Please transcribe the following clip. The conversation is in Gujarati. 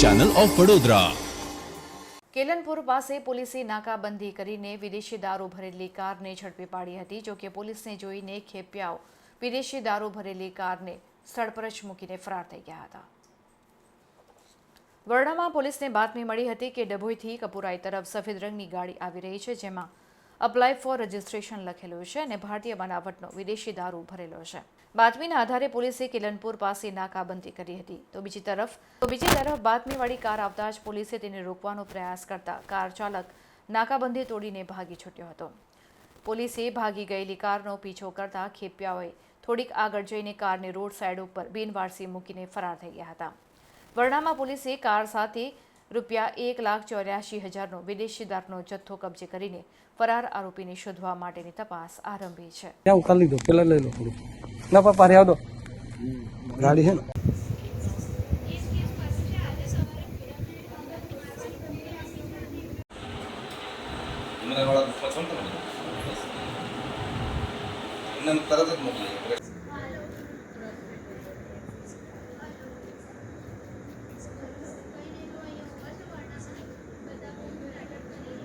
ચેનલ ઓફ વડોદરા કેલનપુર પાસે પોલીસે નાકાબંધી કરીને વિદેશી દારૂ ભરેલી કારને ઝડપી પાડી હતી, જોકે પોલીસને જોઈને ખેપિયાઓ વિદેશી દારૂ ભરેલી કારને સ્થળ પર જ મૂકીને ફરાર થઈ ગયા હતા. વરણામાં પોલીસને બાતમી મળી હતી કે ડભોઈથી કપુરાઈ તરફ સફેદ રંગની ગાડી આવી રહી છે, જેમાં અપ્લાય ફોર રજિસ્ટ્રેશન લખેલું છે અને ભારતીય બનાવટનો વિદેશી દારૂ ભરેલો છે. બાતમીના આધારે પોલીસે કિલનપુર પાસે નાકાબંધી કરી હતી. તો બીજી તરફ, તો બીજી તરફ બાતમીવાળી કાર આવતા જ પોલીસે તેને રોકવાનો પ્રયાસ કરતા કાર ચાલક નાકાબંધી તોડીને ભાગી છૂટ્યો હતો. પોલીસે ભાગી ગયેલી કારનો પીછો કરતા ખેપિયાઓએ થોડીક આગળ જઈને કારને રોડ સાઈડ ઉપર બિનવારસી મૂકીને ફરાર થઈ ગયા હતા. વરણામાં પોલીસે કાર સાથે રૂપિયા એક લાખ ચોર્યાસી હજારનો વિદેશી દારૂનો જથ્થો કબજે કરીને ફરાર આરોપીને શોધવા માટેની તપાસ આરંભી છે. ત્યાં ઉકાળી લીધો. પેલા લઈ લો થોડું. ના પપ્પા રહેવા દો. ગાડી છે ને? મને વાળા દુખવા છો ને તમે? તરત જ મોકલી